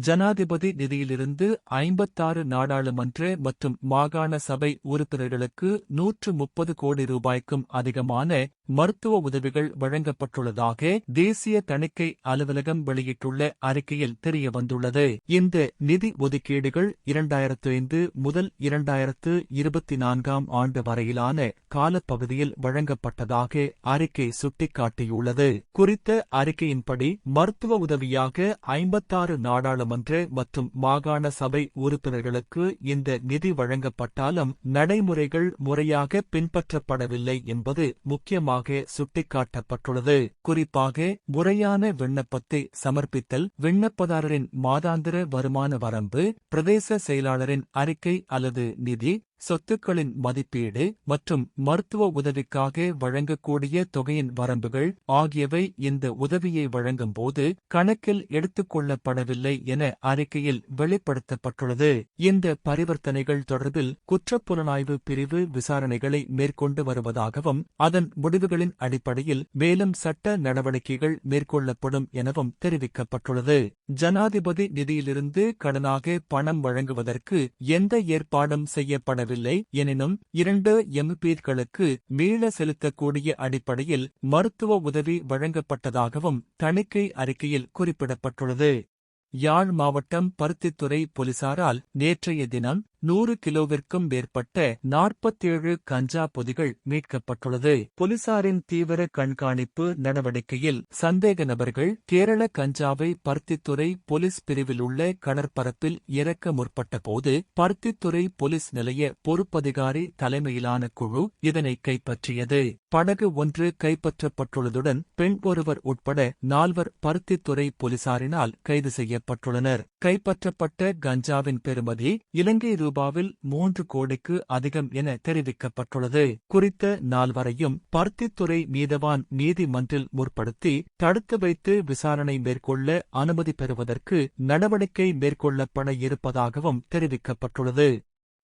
ஜனாதிபதி நிதியிலிருந்து ஐம்பத்தாறு நாடாளுமன்ற மற்றும் மாகாண சபை உறுப்பினர்களுக்கு நூற்று முப்பது கோடி ரூபாய்க்கும் அதிகமான மருத்துவ உதவிகள் வழங்கப்பட்டுள்ளதாக தேசிய தணிக்கை அலுவலகம் வெளியிட்டுள்ள அறிக்கையில் தெரியவந்துள்ளது. இந்த நிதி ஒதுக்கீடுகள் இரண்டாயிரத்து ஐந்து முதல் இரண்டாயிரத்து இருபத்தி நான்காம் ஆண்டு வரையிலான காலப்பகுதியில் வழங்கப்பட்டதாக அறிக்கை சுட்டிக்காட்டியுள்ளது. குறித்த அறிக்கையின்படி மருத்துவ உதவியாக ஐம்பத்தாறு நாடாளுமன்ற மற்றும் மாகாண சபை உறுப்பினர்களுக்கு இந்த நிதி வழங்கப்பட்டாலும் நடைமுறைகள் முறையாக பின்பற்றப்படவில்லை என்பது முக்கியமாக சுட்டிக்காட்டப்பட்டுள்ளது. குறிப்பாக முறையான விண்ணப்பத்தை சமர்ப்பித்தல் விண்ணப்பதாரரின் மாதாந்திர வருமான வரம்பு பிரதேச செயலாளரின் அறிக்கை அல்லது நிதி சொத்துக்களின் மதிப்பீடு மற்றும் மருத்துவ உதவிக்காக வழங்கக்கூடிய தொகையின் வரம்புகள் ஆகியவை இந்த உதவியை வழங்கும்போது கணக்கில் எடுத்துக்கொள்ளப்படவில்லை என அறிக்கையில் வெளிப்படுத்தப்பட்டுள்ளது. இந்த பரிவர்த்தனைகள் தொடர்பில் குற்றப்புலனாய்வு பிரிவு விசாரணைகளை மேற்கொண்டு வருவதாகவும் அதன் முடிவுகளின் அடிப்படையில் மேலும் சட்ட நடவடிக்கைகள் மேற்கொள்ளப்படும் எனவும் தெரிவிக்கப்பட்டுள்ளது. ஜனாதிபதி நிதியிலிருந்து கடனாக பணம் வழங்குவதற்கு எந்த ஏற்பாடும் செய்யப்பட வரவில்லை எனினும் இரண்டு எம்பிக்களுக்கு மீள செலுத்தக்கூடிய அடிப்படையில் மருத்துவ உதவி வழங்கப்பட்டதாகவும் தணிக்கை அறிக்கையில் குறிப்பிடப்பட்டுள்ளது. யாழ் மாவட்டம் பருத்தித்துறை போலீசாரால் நேற்றைய தினம் நூறு கிலோவிற்கும் மேற்பட்ட நாற்பத்தேழு கஞ்சா பொதிகள் மீட்கப்பட்டுள்ளது. போலீசாரின் தீவிர கண்காணிப்பு நடவடிக்கையில் சந்தேக நபர்கள் கேரள கஞ்சாவை பருத்தித்துறை போலீஸ் பிரிவில் உள்ள கடற்பரப்பில் இறக்க முற்பட்ட போது பருத்தித்துறை போலீஸ் நிலைய பொறுப்பதிகாரி தலைமையிலான குழு இதனை கைப்பற்றியது. படகு ஒன்று கைப்பற்றப்பட்டுள்ளதுடன் பெண் ஒருவர் உட்பட நால்வர் பருத்தித்துறை போலீசாரினால் கைது செய்யப்பட்டுள்ளனர். கைப்பற்றப்பட்ட கஞ்சாவின் பெறுமதி இலங்கை ரூபாவில் மூன்று கோடிக்கு அதிகம் என தெரிவிக்கப்பட்டுள்ளது. குறித்த நால்வரையும் பருத்தித்துறை நீதவான் நீதிமன்றில் முற்படுத்தி தடுத்து வைத்து விசாரணை மேற்கொள்ள அனுமதி பெறுவதற்கு நடவடிக்கை மேற்கொள்ளப்பட இருப்பதாகவும் தெரிவிக்கப்பட்டுள்ளது.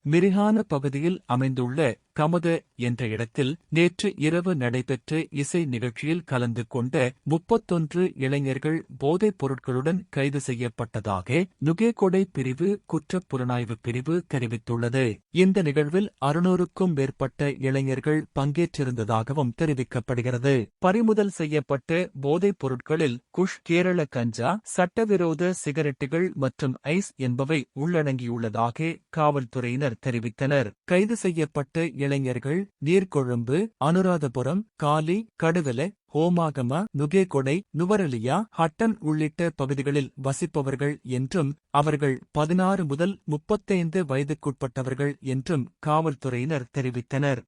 மிரிஹான பகுதியில் அமைந்துள்ள கமத என்ற இடத்தில் நேற்று இரவு நடைபெற்ற இசை நிகழ்ச்சியில் கலந்து கொண்ட முப்பத்தொன்று இளைஞர்கள் போதைப் பொருட்களுடன் கைது செய்யப்பட்டதாக நுகேகொடை பிரிவு குற்றப் புலனாய்வு பிரிவு தெரிவித்துள்ளது. இந்த நிகழ்வில் அறுநூறுக்கும் மேற்பட்ட இளைஞர்கள் பங்கேற்றிருந்ததாகவும் தெரிவிக்கப்படுகிறது. பறிமுதல் செய்யப்பட்ட போதைப் பொருட்களில் குஷ் கேரள கஞ்சா சட்டவிரோத சிகரெட்டுகள் மற்றும் ஐஸ் என்பவை உள்ளடங்கியுள்ளதாக காவல்துறையினர் தெரிவித்தனர். கைது செய்யப்பட்ட இளைஞர்கள் நீர்கொழும்பு அனுராதபுரம் காலி கடுவல ஹோமாகம நுகேகொடை நுவரலியா ஹட்டன் உள்ளிட்ட பகுதிகளில் வசிப்பவர்கள் என்றும் அவர்கள் பதினாறு முதல் முப்பத்தைந்து வயதுக்குட்பட்டவர்கள் என்றும் காவல்துறையினர் தெரிவித்தனர்.